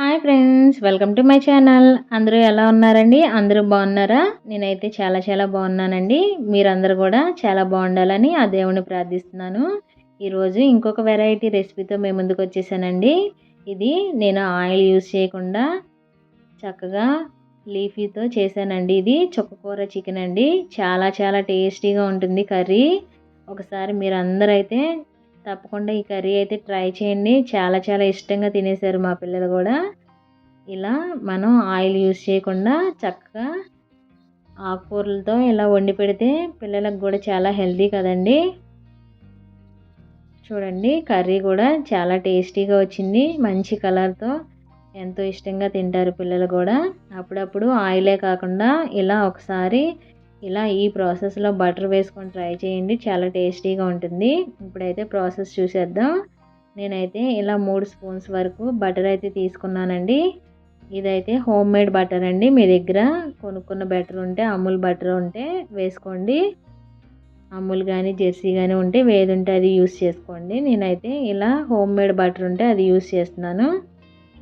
Hi friends welcome to my channel. అందరూ ఎలా ఉన్నారండి? అందరూ బాగున్నారా? నేనైతే చాలా చాలా బాగున్నానండి. మీరందరూ కూడా చాలా బాగుండాలని ఆ దేవుని ప్రార్థిస్తున్నాను. ఈరోజు ఇంకొక వెరైటీ రెసిపీతో మేము ముందుకు వచ్చేసానండి. ఇది నేను ఆయిల్ యూస్ చేయకుండా చక్కగా లీఫీతో చేశానండి ఇది. చుక్కకూర చికెన్ అండి. చాలా చాలా టేస్టీగా ఉంటుంది కర్రీ. ఒకసారి మీరు అయితే తప్పకుండా ఈ కర్రీ అయితే ట్రై చేయండి. చాలా చాలా ఇష్టంగా తినేశారు మా పిల్లలు కూడా. ఇలా మనం ఆయిల్ యూస్ చేయకుండా చక్కగా ఆకుకూరలతో ఇలా వండి పెడితే పిల్లలకు కూడా చాలా హెల్తీ కదండి. చూడండి కర్రీ కూడా చాలా టేస్టీగా వచ్చింది. మంచి కలర్తో ఎంతో ఇష్టంగా తింటారు పిల్లలు కూడా. అప్పుడప్పుడు ఆయిలే కాకుండా ఇలా ఒకసారి ఇలా ఈ ప్రాసెస్లో బటర్ వేసుకొని ట్రై చేయండి. చాలా టేస్టీగా ఉంటుంది. ఇప్పుడైతే ప్రాసెస్ చూసేద్దాం. నేనైతే ఇలా మూడు స్పూన్స్ వరకు బటర్ అయితే తీసుకున్నానండి. ఇదైతే హోమ్ మేడ్ బటర్ అండి. మీ దగ్గర కొనుక్కున్న బటర్ ఉంటే అమూల్ బటర్ ఉంటే వేసుకోండి. అమూల్ కానీ జెర్సీ కానీ ఉంటే వేది ఉంటే అది యూస్ చేసుకోండి. నేనైతే ఇలా హోమ్ మేడ్ బటర్ ఉంటే అది యూస్ చేస్తున్నాను.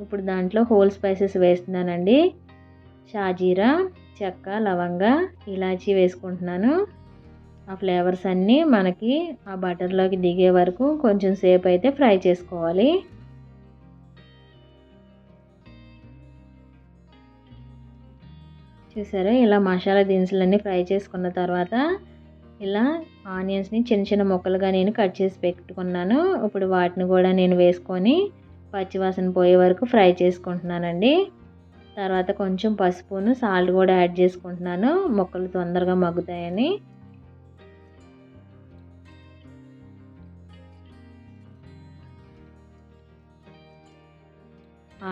ఇప్పుడు దాంట్లో హోల్ స్పైసెస్ వేస్తున్నానండి. షాజీరా చెక్క లవంగ ఇలాచీ వేసుకుంటున్నాను. ఆ ఫ్లేవర్స్ అన్నీ మనకి ఆ బటర్లోకి దిగే వరకు కొంచెం సేపు అయితే ఫ్రై చేసుకోవాలి. చూసారా? ఇలా మసాలా దినుసులన్నీ ఫ్రై చేసుకున్న తర్వాత ఇలా ఆనియన్స్ని చిన్న చిన్న ముక్కలుగా నేను కట్ చేసి పెట్టుకున్నాను. ఇప్పుడు వాటిని కూడా నేను వేసుకొని పచ్చివాసన పోయే వరకు ఫ్రై చేసుకుంటున్నానండి. తర్వాత కొంచెం పసుపును సాల్ట్ కూడా యాడ్ చేసుకుంటున్నాను. మొక్కలు తొందరగా మగ్గుతాయని.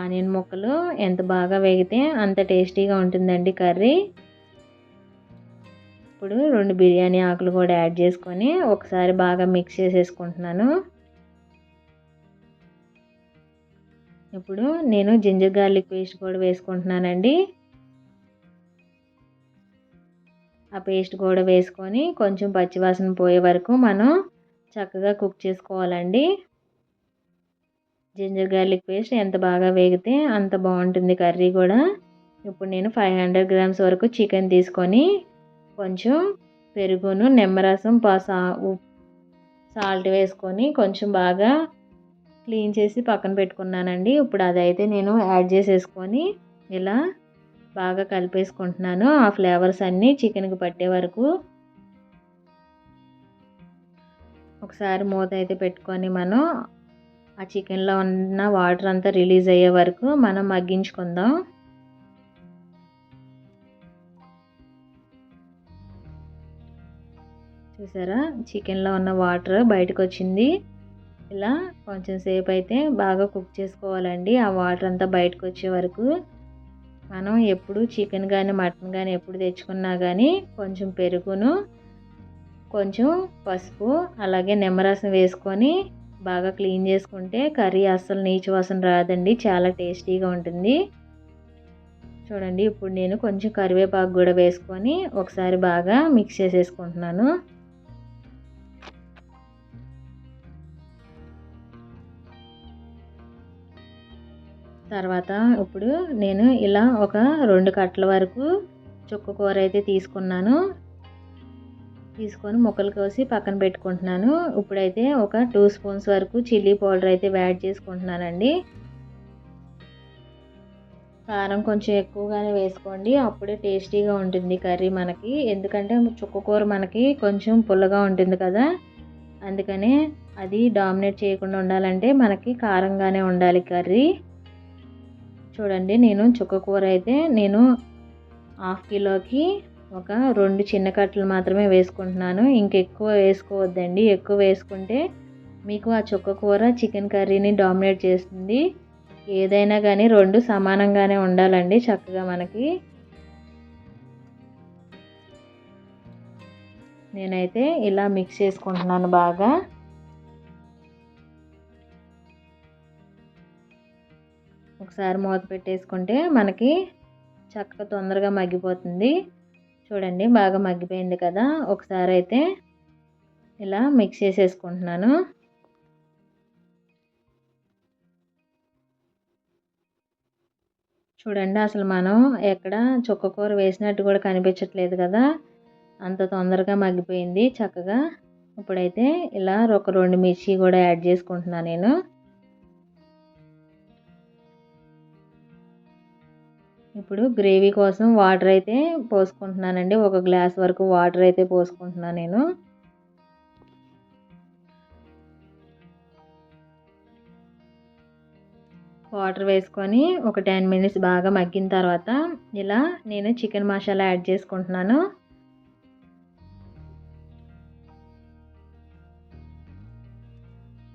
ఆనియన్ ముక్కలు ఎంత బాగా వేగితే అంత టేస్టీగా ఉంటుందండి కర్రీ. ఇప్పుడు రెండు బిర్యానీ ఆకులు కూడా యాడ్ చేసుకొని ఒకసారి బాగా మిక్స్ చేసేసుకుంటున్నాను. ఇప్పుడు నేను జింజర్ గార్లిక్ పేస్ట్ కూడా వేసుకుంటున్నానండి. ఆ పేస్ట్ కూడా వేసుకొని కొంచెం పచ్చివాసన పోయే వరకు మనం చక్కగా కుక్ చేసుకోవాలండి. జింజర్ గార్లిక్ పేస్ట్ ఎంత బాగా వేగితే అంత బాగుంటుంది కర్రీ కూడా. ఇప్పుడు నేను ఫైవ్ హండ్రెడ్ గ్రామ్స్ వరకు చికెన్ తీసుకొని కొంచెం పెరుగును నిమ్మరసం పా సాల్ట్ వేసుకొని కొంచెం బాగా క్లీన్ చేసి పక్కన పెట్టుకున్నానండి. ఇప్పుడు అదైతే నేను యాడ్ చేసేసుకొని ఇలా బాగా కలిపేసుకుంటున్నాను. ఆ ఫ్లేవర్స్ అన్నీ చికెన్కి పట్టే వరకు. ఒకసారి మూత అయితే పెట్టుకొని మనం ఆ చికెన్లో ఉన్న వాటర్ అంతా రిలీజ్ అయ్యే వరకు మనం మగ్గించుకుందాం. చూసారా? చికెన్లో ఉన్న వాటర్ బయటకు వచ్చింది ఇలా కొంచెం సేపు అయితే బాగా కుక్ చేసుకోవాలండి. ఆ వాటర్ అంతా బయటకు వచ్చే వరకు మనం ఎప్పుడు చికెన్ కానీ మటన్ కానీ ఎప్పుడు తెచ్చుకున్నా కానీ కొంచెం పెరుగును కొంచెం పసుపు అలాగే నిమ్మరసం వేసుకొని బాగా క్లీన్ చేసుకుంటే కర్రీ అస్సలు నీచు వాసన రాదండి. చాలా టేస్టీగా ఉంటుంది. చూడండి ఇప్పుడు నేను కొంచెం కరివేపాకు కూడా వేసుకొని ఒకసారి బాగా మిక్స్ చేసేసుకుంటున్నాను. తర్వాత ఇప్పుడు నేను ఇలా ఒక రెండు కట్టల వరకు చుక్క కూర అయితే తీసుకున్నాను. తీసుకొని ముక్కలు కోసి పక్కన పెట్టుకుంటున్నాను. ఇప్పుడైతే ఒక టూ స్పూన్స్ వరకు చిల్లీ పౌడర్ అయితే యాడ్ చేసుకుంటున్నానండి. కారం కొంచెం ఎక్కువగానే వేసుకోండి. అప్పుడే టేస్టీగా ఉంటుంది కర్రీ మనకి. ఎందుకంటే చుక్క కూర మనకి కొంచెం పుల్లగా ఉంటుంది కదా. అందుకనే అది డామినేట్ చేయకుండా ఉండాలంటే మనకి కారంగానే ఉండాలి కర్రీ. చూడండి నేను చుక్క కూర అయితే నేను హాఫ్ కిలోకి ఒక రెండు చిన్న కట్టలు మాత్రమే వేసుకుంటున్నాను. ఇంకెక్కువ వేసుకోవద్దండి. ఎక్కువ వేసుకుంటే మీకు ఆ చుక్క కూర చికెన్ కర్రీని డామినేట్ చేస్తుంది. ఏదైనా కానీ రెండు సమానంగానే ఉండాలండి చక్కగా మనకి. నేనైతే ఇలా మిక్స్ చేసుకుంటున్నాను బాగా. ఒకసారి మూత పెట్టేసుకుంటే మనకి చక్కగా తొందరగా మగ్గిపోతుంది. చూడండి బాగా మగ్గిపోయింది కదా. ఒకసారి అయితే ఇలా మిక్స్ చేసేసుకుంటున్నాను. చూడండి అసలు మనం ఎక్కడ చుక్క కూర వేసినట్టు కూడా కనిపించట్లేదు కదా. అంత తొందరగా మగ్గిపోయింది చక్కగా. ఇప్పుడైతే ఇలా ఒక రెండు మిర్చి కూడా యాడ్ చేసుకుంటున్నాను నేను. ఇప్పుడు గ్రేవీ కోసం వాటర్ అయితే పోసుకుంటున్నానండి. ఒక గ్లాస్ వరకు వాటర్ అయితే పోసుకుంటున్నాను నేను. వాటర్ వేసుకొని ఒక టెన్ మినిట్స్ బాగా మగ్గిన తర్వాత ఇలా నేను చికెన్ మసాలా యాడ్ చేసుకుంటున్నాను.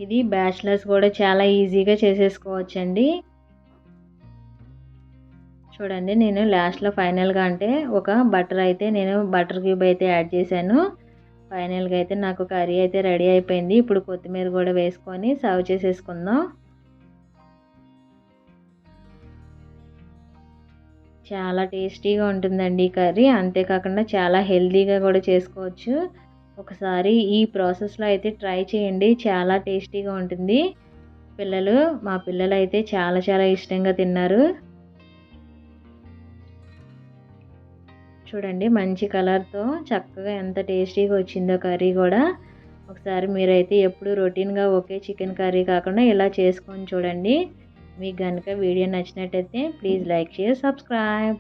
ఇది బ్యాచిలర్స్ కూడా చాలా ఈజీగా చేసేసుకోవచ్చండి. చూడండి నేను లాస్ట్లో ఫైనల్గా అంటే ఒక బటర్ అయితే నేను బటర్ క్యూబ్ అయితే యాడ్ చేశాను. ఫైనల్గా అయితే నాకు కర్రీ అయితే రెడీ అయిపోయింది. ఇప్పుడు కొత్తిమీర కూడా వేసుకొని సర్వ్ చేసేసుకుందాం. చాలా టేస్టీగా ఉంటుందండి ఈ కర్రీ. అంతేకాకుండా చాలా హెల్తీగా కూడా చేసుకోవచ్చు. ఒకసారి ఈ ప్రాసెస్లో అయితే ట్రై చేయండి. చాలా టేస్టీగా ఉంటుంది. పిల్లలు మా పిల్లలు అయితే చాలా చాలా ఇష్టంగా తిన్నారు. చూడండి మంచి కలర్తో చక్కగా ఎంత టేస్టీగా వచ్చిందో కర్రీ కూడా. ఒకసారి మీరైతే ఎప్పుడు రొటీన్గా ఒకే చికెన్ కర్రీ కాకుండా ఇలా చేసుకొని చూడండి. మీకు కనుక వీడియో నచ్చినట్టయితే ప్లీజ్ లైక్ షేర్ సబ్స్క్రైబ్.